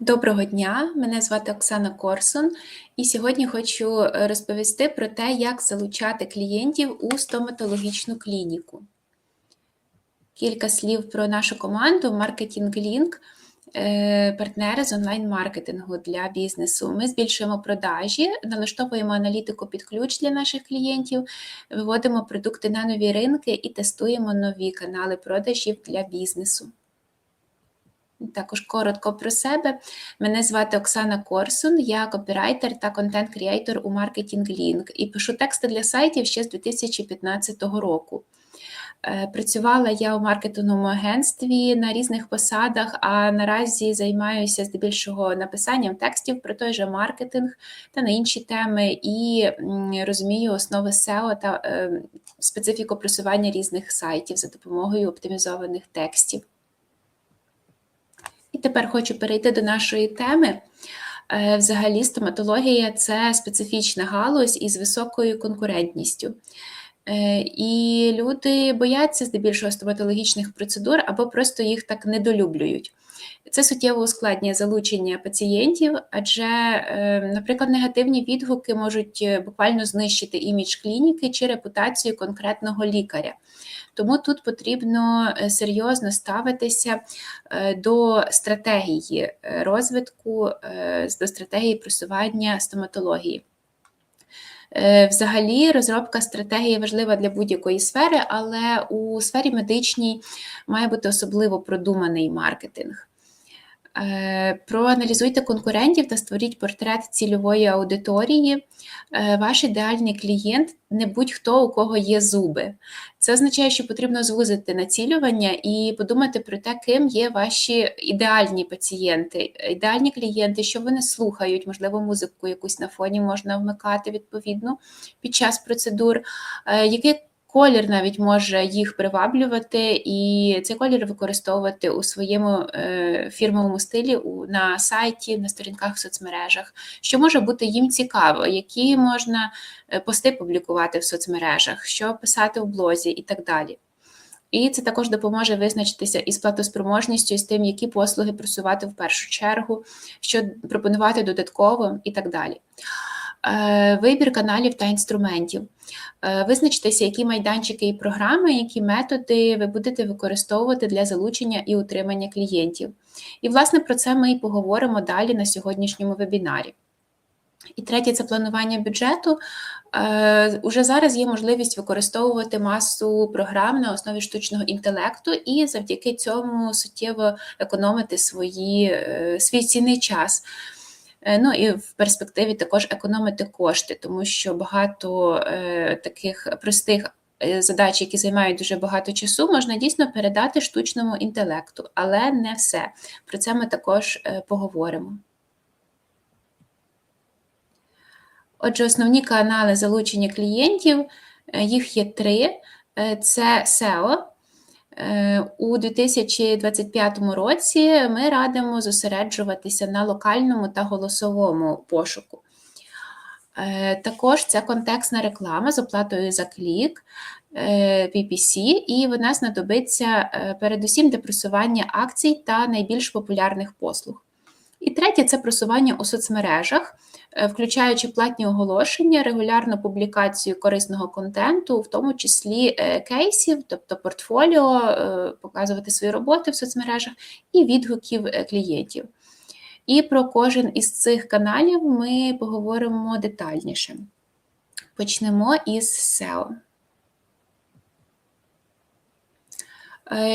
Доброго дня, мене звати Оксана Корсун, і сьогодні хочу е, розповісти про те, як залучати клієнтів у стоматологічну клініку. Кілька слів про нашу команду Marketing Link, е, партнери з онлайн-маркетингу для бізнесу. Ми збільшуємо продажі, налаштовуємо аналітику під ключ для наших клієнтів, виводимо продукти на нові ринки і тестуємо нові канали продажів для бізнесу. Також коротко про себе. Мене звати Оксана Корсун, я копірайтер та контент-кріейтор у Marketing Link і пишу тексти для сайтів ще з 2015 року. Е, працювала я у маркетинговому агентстві на різних посадах, а наразі займаюся здебільшого написанням текстів про той же маркетинг та на інші теми, і розумію основи SEO та е, специфіку просування різних сайтів за допомогою оптимізованих текстів. І тепер хочу перейти до нашої теми. Е, взагалі, стоматологія це специфічна галузь із високою конкурентністю. Е, і люди бояться здебільшого стоматологічних процедур або просто їх так недолюблюють. Це суттєво ускладнює залучення пацієнтів, адже, е, наприклад, негативні відгуки можуть буквально знищити імідж клініки чи репутацію конкретного лікаря. Тому тут потрібно е, серйозно ставитися е, до стратегії е, розвитку, до стратегії просування стоматології. Взагалі, розробка стратегії важлива для будь-якої сфери, але у сфері медичній має бути особливо продуманий маркетинг. Е, проаналізуйте конкурентів та створіть портрет цільової аудиторії. Е, ваш ідеальний клієнт не будь-хто, у кого є зуби. Це означає, що потрібно звузити націлювання і подумати про те, ким є ваші ідеальні пацієнти, ідеальні клієнти, що вони слухають, можливо, музику якусь на фоні можна вмикати відповідно під час процедур. Е, який Колір навіть може їх приваблювати, і цей колір використовувати у своєму е, фірмовому стилі на сайті, на сторінках в соцмережах, що може бути їм цікаво, які можна е, пости публікувати в соцмережах, що писати в блозі і так далі. І це також допоможе визначитися із платоспроможністю, і з тим, які послуги просувати в першу чергу, що пропонувати додатково і так далі. Е, вибір каналів та інструментів. Е, визначтеся, які майданчики і програми, які методи ви будете використовувати для залучення і утримання клієнтів. І, власне, про це ми і поговоримо далі на сьогоднішньому вебінарі. І третє це планування бюджету. Е, уже зараз є можливість використовувати масу програм на основі штучного інтелекту і завдяки цьому суттєво економити свої, свій цінний час. Е, ну і в перспективі також економити кошти, тому що багато е, таких простих е, задач, які займають дуже багато часу, можна дійсно передати штучному інтелекту, але не все. Про це ми також поговоримо. Отже, основні канали залучення клієнтів, їх є три: це SEO. Е, у 2025 році ми радимо зосереджуватися на локальному та голосовому пошуку. Е, також це контекстна реклама з оплатою за клік е, PPC, і вона знадобиться передусім для просування акцій та найбільш популярних послуг. І третє це просування у соцмережах. Е, включаючи платні оголошення, регулярну публікацію корисного контенту, в тому числі е, кейсів, тобто портфоліо, е, показувати свої роботи в соцмережах і відгуків клієнтів. І про кожен із цих каналів ми поговоримо детальніше. Почнемо із SEO.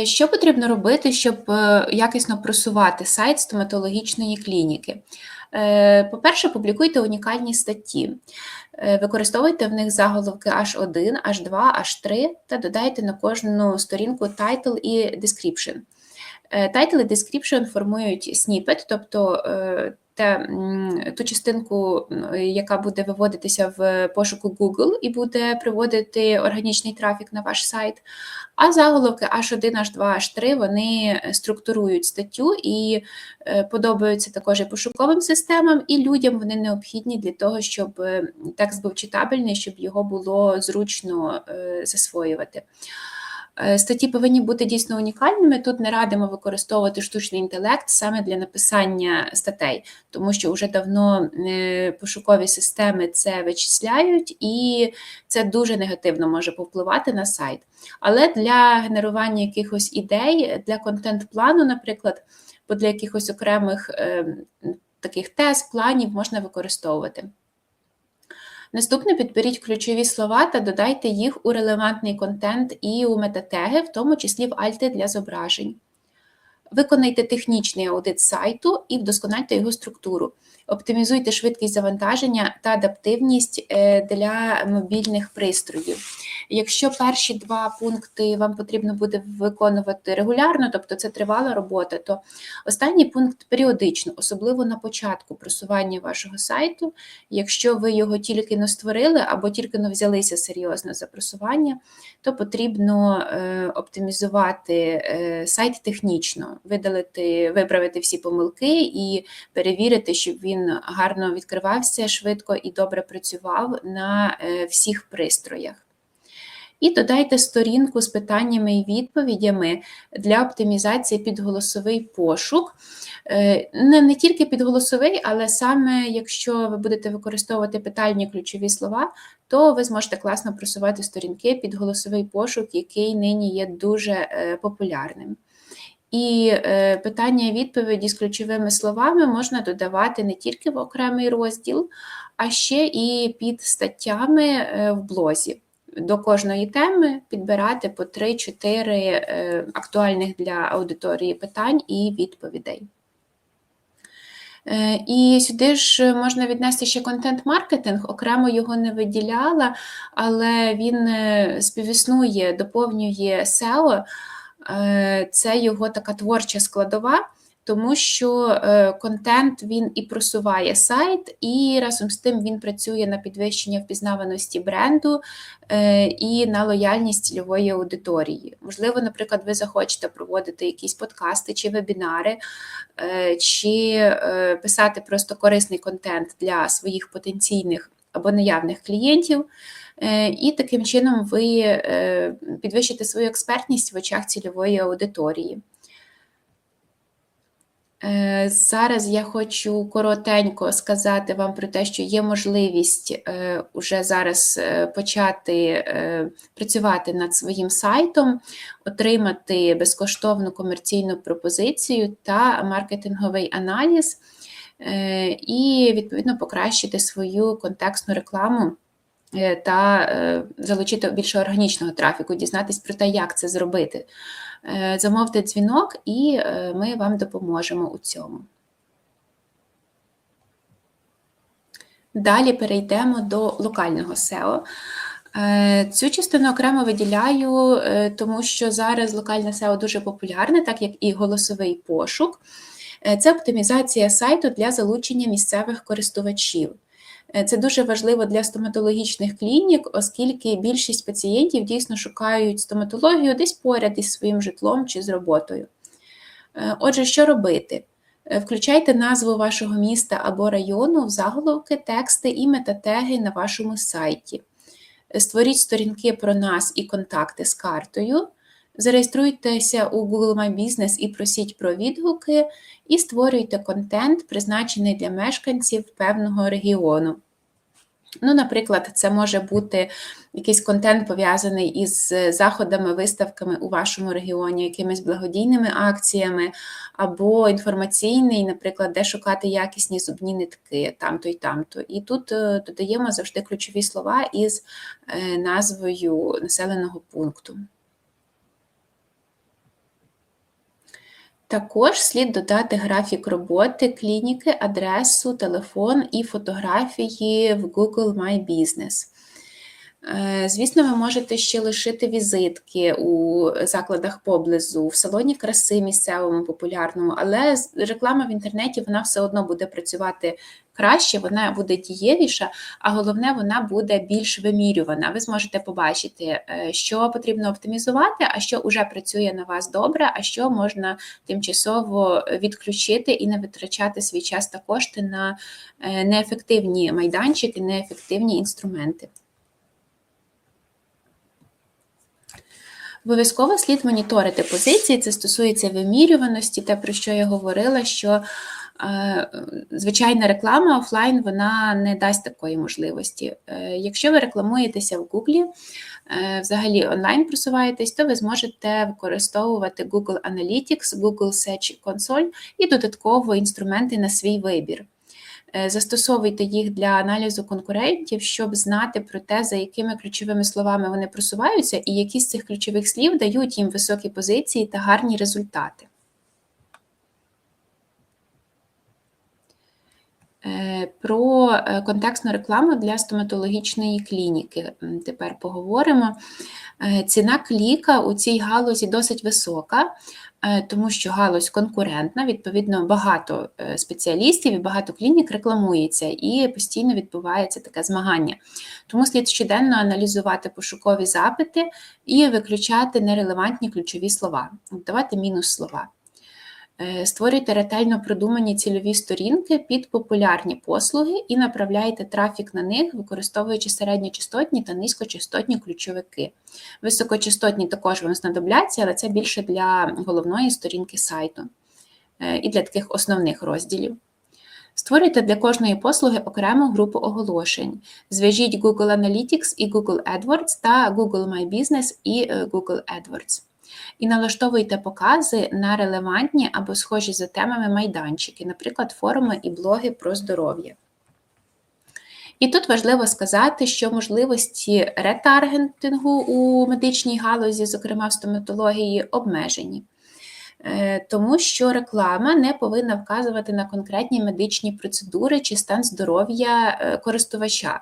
Що потрібно робити, щоб якісно просувати сайт стоматологічної клініки? Е, по-перше, публікуйте унікальні статті, е, використовуйте в них заголовки H1, H2, H3 та додайте на кожну сторінку title і description. Е, title і description формують сніпет, тобто те, ту частинку, яка буде виводитися в пошуку Google і буде приводити органічний трафік на ваш сайт. А заголовки H1, H2, H3 вони структурують статтю і е, подобаються також і пошуковим системам, і людям вони необхідні для того, щоб текст був читабельний, щоб його було зручно е, засвоювати. Е, Статті повинні бути дійсно унікальними. Тут не радимо використовувати штучний інтелект саме для написання статей, тому що вже давно е, пошукові системи це вичисляють, і це дуже негативно може повпливати на сайт. Але для генерування якихось ідей, для контент-плану, наприклад, бо для якихось окремих е, таких тез, планів можна використовувати. Наступне підберіть ключові слова та додайте їх у релевантний контент і у метатеги, в тому числі в альти для зображень. Виконайте технічний аудит сайту і вдоскональте його структуру. Оптимізуйте швидкість завантаження та адаптивність е, для мобільних пристроїв. Якщо перші два пункти вам потрібно буде виконувати регулярно, тобто це тривала робота, то останній пункт періодично, особливо на початку просування вашого сайту. Якщо ви його тільки не створили або тільки не взялися серйозно за просування, то потрібно е, оптимізувати е, сайт технічно, видалити, виправити всі помилки і перевірити, щоб він гарно відкривався швидко і добре працював на е, всіх пристроях. І додайте сторінку з питаннями і відповідями для оптимізації під голосовий пошук. Не, не тільки під голосовий, але саме якщо ви будете використовувати питальні ключові слова, то ви зможете класно просувати сторінки під голосовий пошук, який нині є дуже популярним. І е, питання і відповіді з ключовими словами можна додавати не тільки в окремий розділ, а ще і під статтями е, в блозі. До кожної теми підбирати по 3-4 е, актуальних для аудиторії питань і відповідей. І сюди ж можна віднести ще контент-маркетинг, окремо його не виділяла, але він співіснує, доповнює SEO, Е, це його така творча складова, тому що е, контент він і просуває сайт, і разом з тим він працює на підвищення впізнаваності бренду е, і на лояльність цільової аудиторії. Можливо, наприклад, ви захочете проводити якісь подкасти чи вебінари, чи писати просто корисний контент для своїх потенційних або наявних клієнтів. Е, і таким чином ви е, підвищите свою експертність в очах цільової аудиторії. Е, зараз я хочу коротенько сказати вам про те, що є можливість уже зараз почати працювати над своїм сайтом, отримати безкоштовну комерційну пропозицію та маркетинговий аналіз, і, відповідно, покращити свою контекстну рекламу Е, та е, залучити більше органічного трафіку, дізнатись про те, як це зробити. Е, замовте дзвінок, і ми вам допоможемо у цьому. Далі перейдемо до локального SEO. Цю частину окремо виділяю, тому що зараз локальне SEO дуже популярне, так як і голосовий пошук. Це оптимізація сайту для залучення місцевих користувачів. Е, це дуже важливо для стоматологічних клінік, оскільки більшість пацієнтів дійсно шукають стоматологію десь поряд із своїм житлом чи з роботою. Е, отже, що робити? Е, включайте назву вашого міста або району в заголовки, тексти і метатеги на вашому сайті. Створіть сторінки про нас і контакти з картою. Зареєструйтеся у Google My Business і просіть про відгуки, і створюйте контент, призначений для мешканців певного регіону. Ну, Наприклад, це може бути якийсь контент пов'язаний із заходами, виставками у вашому регіоні, якимись благодійними акціями, або інформаційний, наприклад, де шукати якісні зубні нитки, там-то і там-то. І тут е, додаємо завжди ключові слова із е, назвою населеного пункту. Також слід додати графік роботи клініки, адресу, телефон і фотографії в Google My Business. Е, звісно, ви можете ще лишити візитки у закладах поблизу, в салоні краси місцевому популярному, але реклама в інтернеті вона все одно буде працювати краще, вона буде дієвіша, а головне, вона буде більш вимірювана. Ви зможете побачити, е, що потрібно оптимізувати, а що вже працює на вас добре, а що можна тимчасово відключити і не витрачати свій час та кошти на е, неефективні майданчики, неефективні інструменти. Обов'язково слід моніторити позиції, це стосується вимірюваності, те, про що я говорила, що е, звичайна реклама офлайн вона не дасть такої можливості. Е, якщо ви рекламуєтеся в Google, е, взагалі онлайн просуваєтесь, то ви зможете використовувати Google Analytics, Google Search Console і додатково інструменти на свій вибір. Е, застосовуйте їх для аналізу конкурентів, щоб знати про те, за якими ключовими словами вони просуваються, і які з цих ключових слів дають їм високі позиції та гарні результати. Е, про е, контекстну рекламу для стоматологічної клініки тепер поговоримо. Ціна кліка у цій галузі досить висока, тому що галузь конкурентна, відповідно, багато е, спеціалістів і багато клінік рекламується і постійно відбувається таке змагання. Тому слід щоденно аналізувати пошукові запити і виключати нерелевантні ключові слова, давати мінус слова. Е, створюйте ретельно продумані цільові сторінки під популярні послуги і направляйте трафік на них, використовуючи середньочастотні та низькочастотні ключовики. Високочастотні також вам знадобляться, але це більше для головної сторінки сайту е, і для таких основних розділів. Створюйте для кожної послуги окрему групу оголошень. Зв'яжіть Google Analytics і Google AdWords та Google My Business і е, Google AdWords і налаштовуйте покази на релевантні або схожі за темами майданчики, наприклад, форуми і блоги про здоров'я. І тут важливо сказати, що можливості ретаргетингу у медичній галузі, зокрема в стоматології, обмежені. Е, тому що реклама не повинна вказувати на конкретні медичні процедури чи стан здоров'я е, користувача.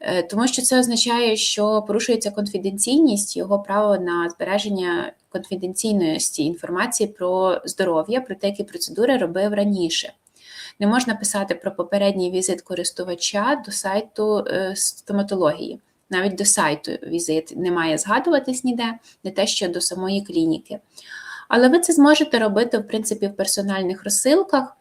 Е, тому що це означає, що порушується конфіденційність, його право на збереження конфіденційності інформації про здоров'я, про те, які процедури робив раніше. Не можна писати про попередній візит користувача до сайту е, стоматології. Навіть до сайту візит не має згадуватись ніде, не те, що до самої клініки. Але ви це зможете робити, в принципі, в персональних розсилках.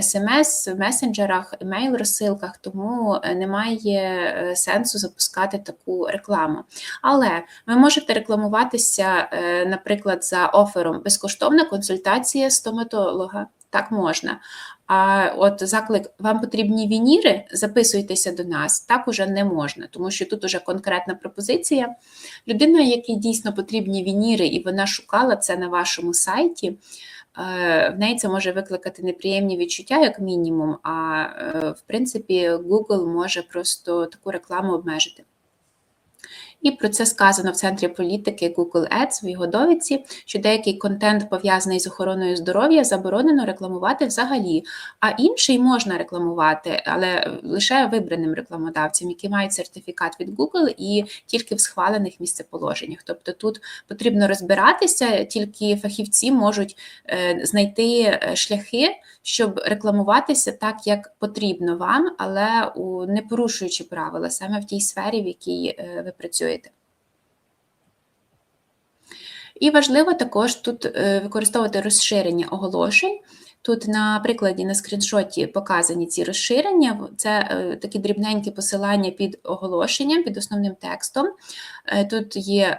СМС в месенджерах, емейл розсилках, тому е, немає е, сенсу запускати таку рекламу. Але ви можете рекламуватися, е, наприклад, за офером безкоштовна консультація стоматолога. Так можна. А от заклик, вам потрібні вініри, записуйтеся до нас, так уже не можна, тому що тут уже конкретна пропозиція. Людина, якій дійсно потрібні вініри, і вона шукала це на вашому сайті. Е, в неї це може викликати неприємні відчуття, як мінімум, а е, в принципі Google може просто таку рекламу обмежити. І про це сказано в центрі політики Google Ads в його довідці, що деякий контент, пов'язаний з охороною здоров'я, заборонено рекламувати взагалі, а інший можна рекламувати, але лише вибраним рекламодавцям, які мають сертифікат від Google і тільки в схвалених місцеположеннях. Тобто тут потрібно розбиратися, тільки фахівці можуть е, знайти е, шляхи щоб рекламуватися так, як потрібно вам, але не порушуючи правила саме в тій сфері, в якій е, ви працюєте. І важливо також тут е, використовувати розширення оголошень. Тут на прикладі на скріншоті показані ці розширення, це е, такі дрібненькі посилання під оголошенням, під основним текстом. Е, тут є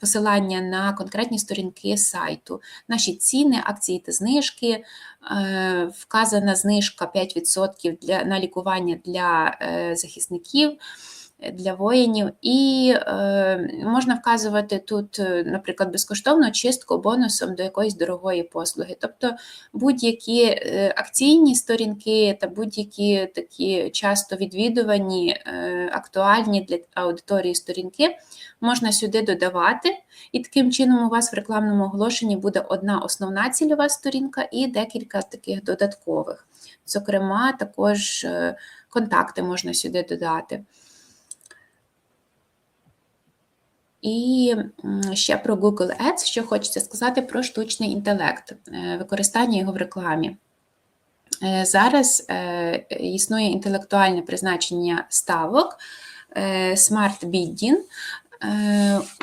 посилання на конкретні сторінки сайту, наші ціни, акції та знижки, вказана знижка 5% для, на лікування для захисників для воїнів, і е, можна вказувати тут, е, наприклад, безкоштовну чистку бонусом до якоїсь дорогої послуги. Тобто будь-які е, акційні сторінки та будь-які такі часто відвідувані, е, актуальні для аудиторії сторінки можна сюди додавати, і таким чином у вас в рекламному оголошенні буде одна основна цільова сторінка і декілька таких додаткових. Зокрема, також е, контакти можна сюди додати. І ще про Google Ads, що хочеться сказати про штучний інтелект, е, використання його в рекламі. Е, зараз е, існує інтелектуальне призначення ставок Smart Bidding.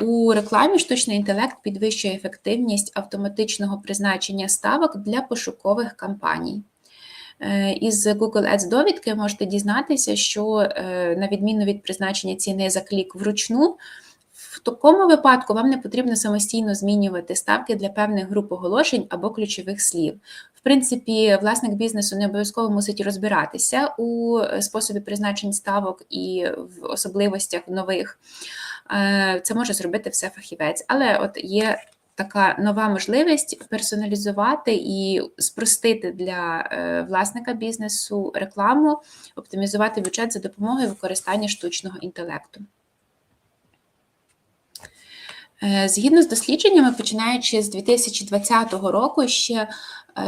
У рекламі штучний інтелект підвищує ефективність автоматичного призначення ставок для пошукових кампаній. Із Google Ads довідки можете дізнатися, що, на відміну від призначення ціни за клік вручну, В такому випадку вам не потрібно самостійно змінювати ставки для певних груп оголошень або ключових слів. В принципі, власник бізнесу не обов'язково мусить розбиратися у е, способі призначень ставок і в особливостях нових. Е, це може зробити все фахівець, але от є така нова можливість персоналізувати і спростити для е, власника бізнесу рекламу, оптимізувати бюджет за допомогою використання штучного інтелекту. Е, згідно з дослідженнями, починаючи з 2020 року, ще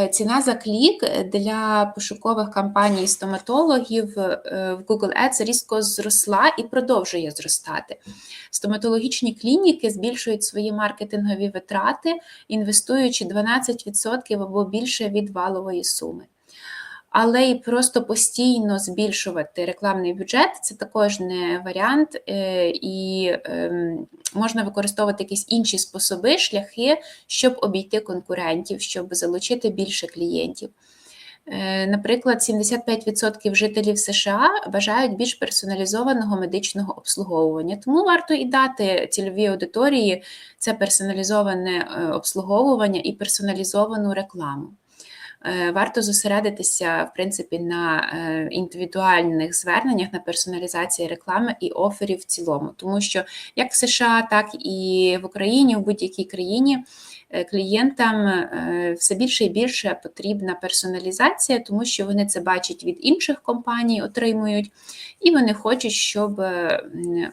е, ціна за клік для пошукових кампаній стоматологів е, в Google Ads різко зросла і продовжує зростати. Стоматологічні клініки збільшують свої маркетингові витрати, інвестуючи 12% або більше від валової суми але і просто постійно збільшувати рекламний бюджет це також не варіант, е, і ем, можна використовувати якісь інші способи, шляхи, щоб обійти конкурентів, щоб залучити більше клієнтів. Е, наприклад, 75% жителів США бажають більш персоналізованого медичного обслуговування, тому варто і дати цільовій аудиторії це персоналізоване е, обслуговування і персоналізовану рекламу. Е, варто зосередитися в принципі на е, індивідуальних зверненнях на персоналізації реклами і оферів в цілому, тому що як в США, так і в Україні, в будь-якій країні. Е, клієнтам все більше і більше потрібна персоналізація, тому що вони це бачать від інших компаній, отримують, і вони хочуть, щоб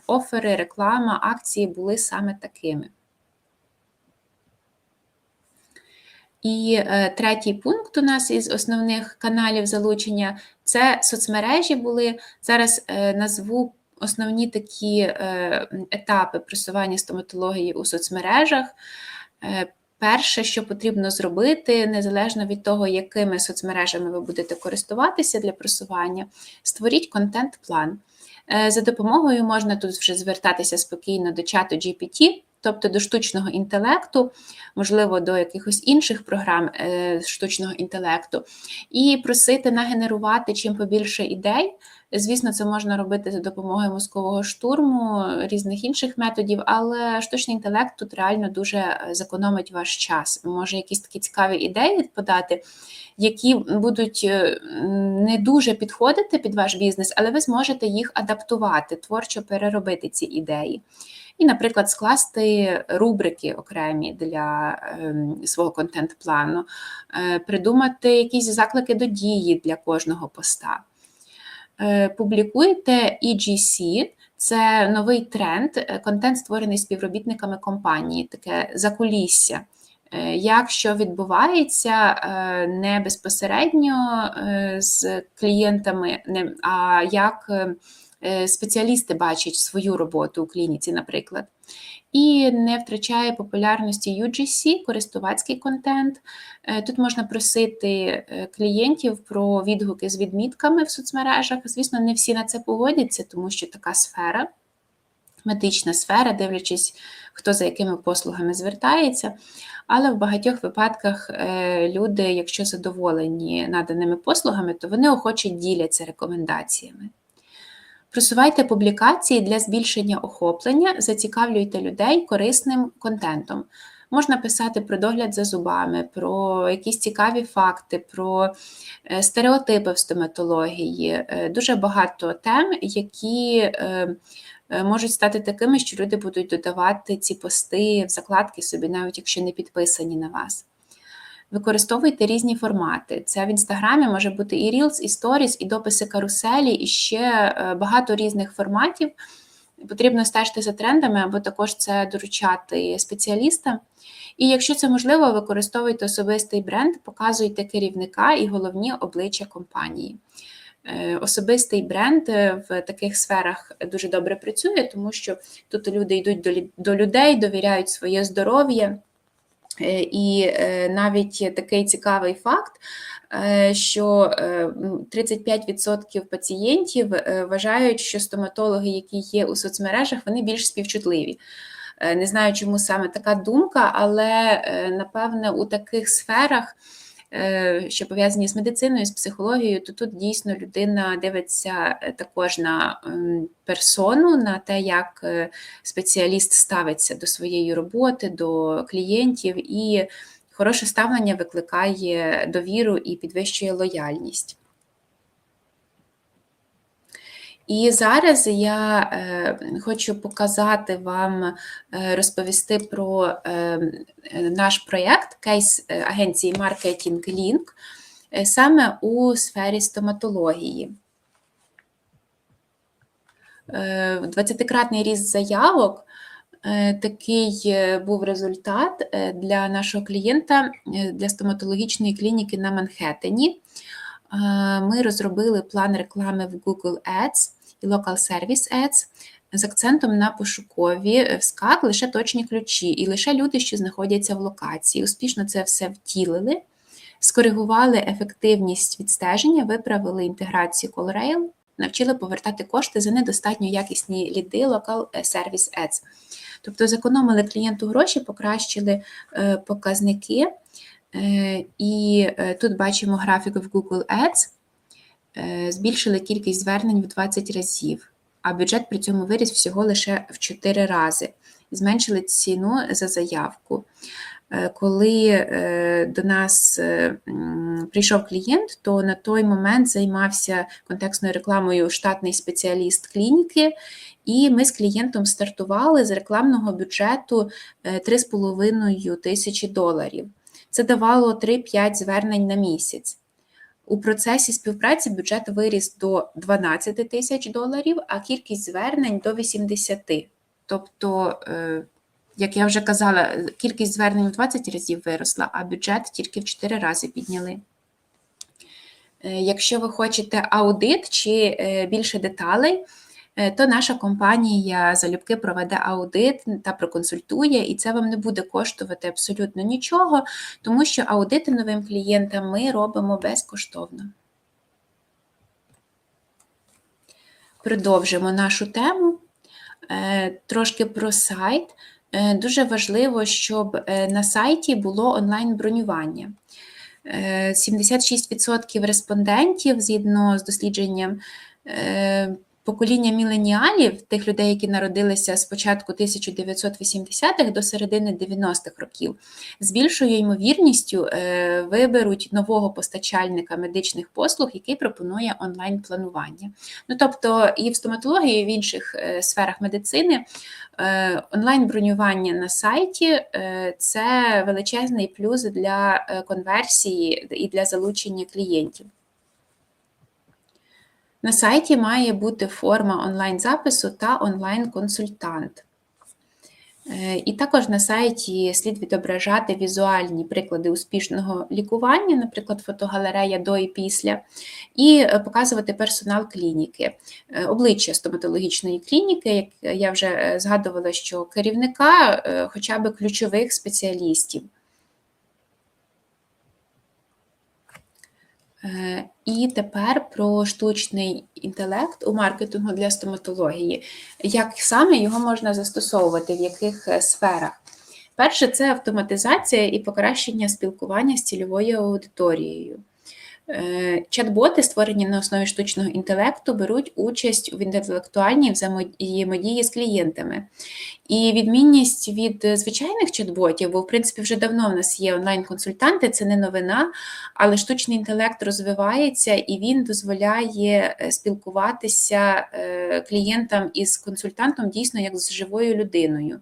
офери, реклама, акції були саме такими. І е, третій пункт у нас із основних каналів залучення це соцмережі були. Зараз е, назву основні такі е, етапи просування стоматології у соцмережах. Перше, що потрібно зробити, незалежно від того, якими соцмережами ви будете користуватися для просування, створіть контент-план. За допомогою можна тут вже звертатися спокійно до чату GPT, тобто до штучного інтелекту, можливо, до якихось інших програм е, штучного інтелекту, і просити нагенерувати чим побільше ідей. Звісно, це можна робити за допомогою мозкового штурму, різних інших методів, але штучний інтелект тут реально дуже зекономить ваш час. Може, якісь такі цікаві ідеї подати, які будуть е, не дуже підходити під ваш бізнес, але ви зможете їх адаптувати, творчо переробити ці ідеї і, наприклад, скласти рубрики окремі для ем, свого контент-плану, е, придумати якісь заклики до дії для кожного поста. Е, публікуйте EGC, це новий тренд, е, контент, створений співробітниками компанії, таке закулісся. Як що відбувається не безпосередньо з клієнтами, а як Е, спеціалісти бачать свою роботу у клініці, наприклад. І не втрачає популярності UGC, користувацький контент. Е, тут можна просити е, клієнтів про відгуки з відмітками в соцмережах. Звісно, не всі на це погодяться, тому що така сфера, медична сфера, дивлячись, хто за якими послугами звертається. Але в багатьох випадках люди, якщо задоволені наданими послугами, то вони охоче діляться рекомендаціями. Просувайте публікації для збільшення охоплення, зацікавлюйте людей корисним контентом. Можна писати про догляд за зубами, про якісь цікаві факти, про е, стереотипи в стоматології. Е, дуже багато тем, які е, можуть стати такими, що люди будуть додавати ці пости в закладки собі, навіть якщо не підписані на вас. Використовуйте різні формати. Це в інстаграмі може бути і Reels, і Stories, і дописи каруселі, і ще е, багато різних форматів. Потрібно стежити за трендами, або також це доручати спеціалістам. І якщо це можливо, використовуйте особистий бренд, показуйте керівника і головні обличчя компанії. Е, особистий бренд в таких сферах дуже добре працює, тому що тут люди йдуть до людей, довіряють своє здоров'я. Е, і е, навіть такий цікавий факт, е, що 35% пацієнтів вважають, що стоматологи, які є у соцмережах, вони більш співчутливі. Не знаю, чому саме така думка, але напевне у таких сферах що пов'язані з медициною, з психологією, то тут дійсно людина дивиться е, також на ем, персону, на те, як е, спеціаліст ставиться до своєї роботи, до клієнтів, і хороше ставлення викликає довіру і підвищує лояльність. І зараз я е, хочу показати вам, е, розповісти про е, наш проєкт кейс агенції Marketing Link саме у сфері стоматології. 20-кратний ріст заявок. Такий був результат для нашого клієнта для стоматологічної клініки на Манхеттені. Ми розробили план реклами в Google Ads і Local Service Ads з акцентом на пошукові вскак лише точні ключі, і лише люди, що знаходяться в локації. Успішно це все втілили, скоригували ефективність відстеження, виправили інтеграцію CallRail, навчили повертати кошти за недостатньо якісні ліди Local Service Ads. Тобто зекономили клієнту гроші, покращили е, показники. Е, і е, тут бачимо графік в Google Ads. Е, збільшили кількість звернень в 20 разів, а бюджет при цьому виріс всього лише в 4 рази. Зменшили ціну за заявку. Е, коли е, до нас прийшов клієнт, то на той момент займався контекстною рекламою штатний спеціаліст клініки, і ми з клієнтом стартували з рекламного бюджету 3,5 тисячі доларів. Це давало 3-5 звернень на місяць. У процесі співпраці бюджет виріс до 12 тисяч доларів, а кількість звернень до 80. Тобто, е, як я вже казала, кількість звернень в 20 разів виросла, а бюджет тільки в 4 рази підняли. Е, якщо ви хочете аудит чи е, більше деталей, то наша компанія залюбки проведе аудит та проконсультує, і це вам не буде коштувати абсолютно нічого, тому що аудити новим клієнтам ми робимо безкоштовно. Продовжимо нашу тему. Е, трошки про сайт. Е, дуже важливо, щоб на сайті було онлайн-бронювання. 76% респондентів згідно з дослідженням покоління міленіалів, тих людей, які народилися з початку 1980-х до середини 90-х років, з більшою ймовірністю е, виберуть нового постачальника медичних послуг, який пропонує онлайн-планування. Ну тобто і в стоматології, і в інших е, сферах медицини. Е, онлайн-бронювання на сайті це величезний плюс для конверсії і для залучення клієнтів. На сайті має бути форма онлайн-запису та онлайн-консультант. Е, і також на сайті слід відображати візуальні приклади успішного лікування, наприклад, фотогалерея до і після, і е, показувати персонал клініки, е, обличчя стоматологічної клініки, як я вже згадувала, що керівника хоча б ключових спеціалістів. І тепер про штучний інтелект у маркетингу для стоматології. Як саме його можна застосовувати, в яких е, сферах? Перше, це автоматизація і покращення спілкування з цільовою аудиторією. Е, чат-боти, створені на основі штучного інтелекту, беруть участь в інтелектуальній взаємодії з клієнтами. І відмінність від звичайних чат-ботів, бо в принципі вже давно в нас є онлайн-консультанти, це не новина, але штучний інтелект розвивається і він дозволяє е, спілкуватися е, клієнтам із консультантом дійсно як з живою людиною.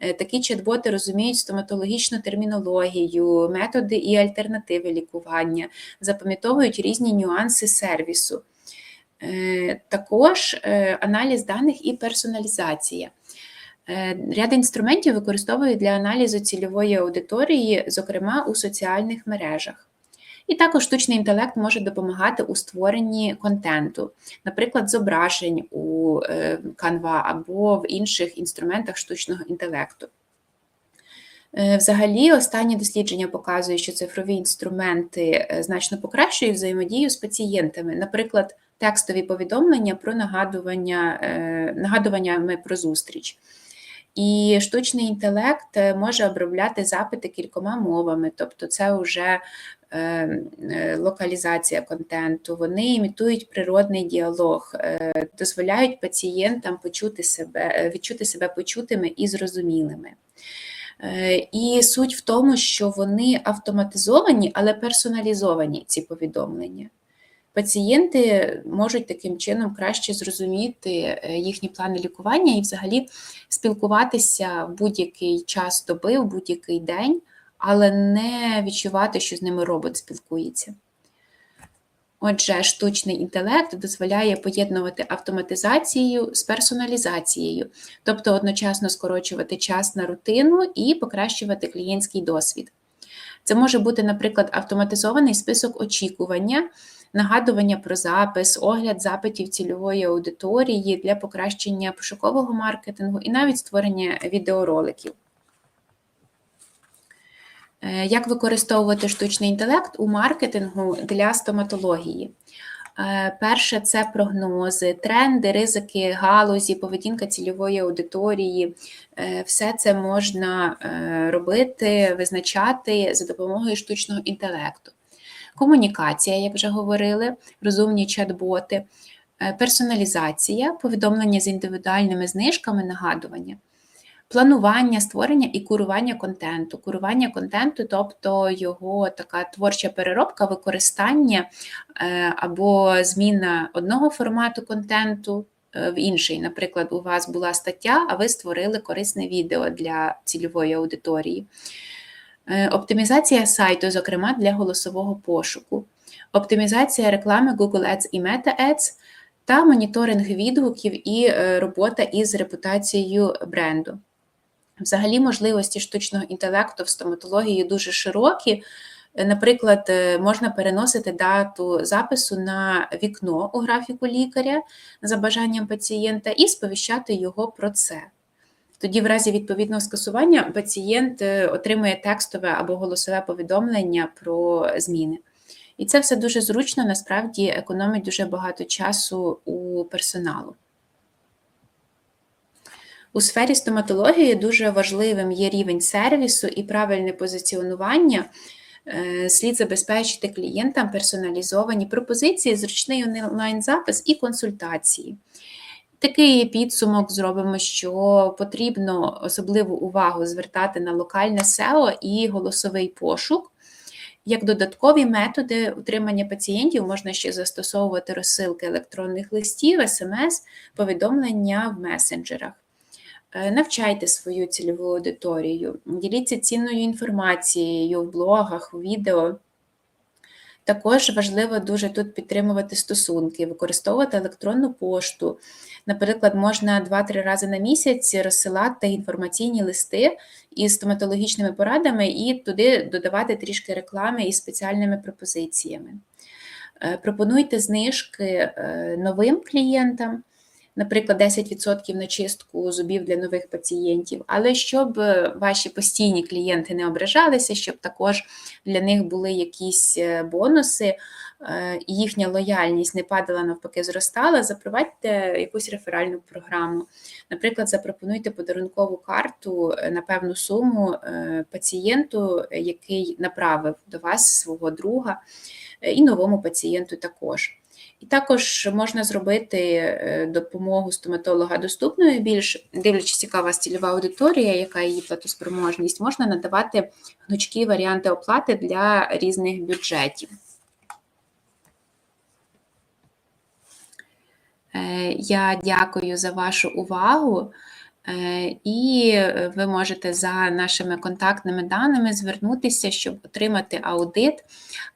Е, такі чат-боти розуміють стоматологічну термінологію, методи і альтернативи лікування, запам'ятовують різні нюанси сервісу. Е, також е, аналіз даних і персоналізація. Ряд інструментів використовують для аналізу цільової аудиторії, зокрема у соціальних мережах. І також штучний інтелект може допомагати у створенні контенту, наприклад, зображень у е, Canva або в інших інструментах штучного інтелекту. Е, взагалі, останні дослідження показують, що цифрові інструменти е, значно покращують взаємодію з пацієнтами, наприклад, текстові повідомлення про нагадування, нагадуваннями про зустріч. І штучний інтелект може обробляти запити кількома мовами, тобто це вже локалізація контенту, вони імітують природний діалог, е, дозволяють пацієнтам почути себе, е, відчути себе почутими і зрозумілими. Е, І суть в тому, що вони автоматизовані, але персоналізовані ці повідомлення. Пацієнти можуть таким чином краще зрозуміти е, їхні плани лікування і взагалі спілкуватися в будь-який час доби, в будь-який день, але не відчувати, що з ними робот спілкується. Отже, штучний інтелект дозволяє поєднувати автоматизацію з персоналізацією, тобто одночасно скорочувати час на рутину і покращувати клієнтський досвід. Це може бути, наприклад, автоматизований список очікування, нагадування про запис, огляд запитів цільової аудиторії для покращення пошукового маркетингу і навіть створення відеороликів. Е, Як використовувати штучний інтелект у маркетингу для стоматології? Е, Перше це прогнози, тренди, ризики, галузі, поведінка цільової аудиторії. Е, Все це можна робити, визначати за допомогою штучного інтелекту. Комунікація, як вже говорили, розумні чат-боти, персоналізація, повідомлення з індивідуальними знижками, нагадування. Планування, створення і курування контенту. Курування контенту, тобто його така творча переробка, використання е, або зміна одного формату контенту е, в інший. Наприклад, у вас була стаття, а ви створили корисне відео для цільової аудиторії. Е, Оптимізація сайту, зокрема для голосового пошуку, оптимізація реклами Google Ads і Meta Ads та моніторинг відгуків і робота із репутацією бренду. Взагалі, можливості штучного інтелекту в стоматології дуже широкі. Е, Наприклад, е, можна переносити дату запису на вікно у графіку лікаря за бажанням пацієнта і сповіщати його про це. Тоді, в разі відповідного скасування, пацієнт е, отримує текстове або голосове повідомлення про зміни. І це все дуже зручно, насправді економить дуже багато часу у персоналу. У сфері стоматології дуже важливим є рівень сервісу і правильне позиціонування. Е, Слід забезпечити клієнтам персоналізовані пропозиції, зручний онлайн-запис і консультації. Такий підсумок зробимо, що потрібно особливу увагу звертати на локальне SEO і голосовий пошук. Як додаткові методи утримання пацієнтів можна ще застосовувати розсилки електронних листів, смс, повідомлення в месенджерах. Е, Навчайте свою цільову аудиторію, діліться цінною інформацією в блогах, у відео. Також важливо дуже тут підтримувати стосунки, використовувати електронну пошту. Наприклад, можна 2-3 рази на місяць розсилати інформаційні листи із стоматологічними порадами і туди додавати трішки реклами із спеціальними пропозиціями. Е, Пропонуйте знижки е, новим клієнтам, наприклад, 10% на чистку зубів для нових пацієнтів, але щоб е, ваші постійні клієнти не ображалися, щоб також для них були якісь е, бонуси, е, і їхня лояльність не падала, навпаки, зростала, запровадьте якусь реферальну програму. Наприклад, запропонуйте подарункову карту на певну суму пацієнту, який направив до вас свого друга, і новому пацієнту також. І також можна зробити е, допомогу стоматолога доступною більш, дивлячись, яка у вас цільова аудиторія, яка її платоспроможність, можна надавати гнучкі варіанти оплати для різних бюджетів. Е, Я дякую за вашу увагу. Е, І ви можете за нашими контактними даними звернутися, щоб отримати аудит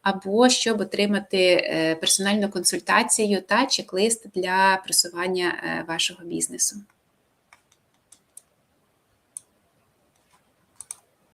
або щоб отримати е, персональну консультацію та чек-лист для просування е, вашого бізнесу.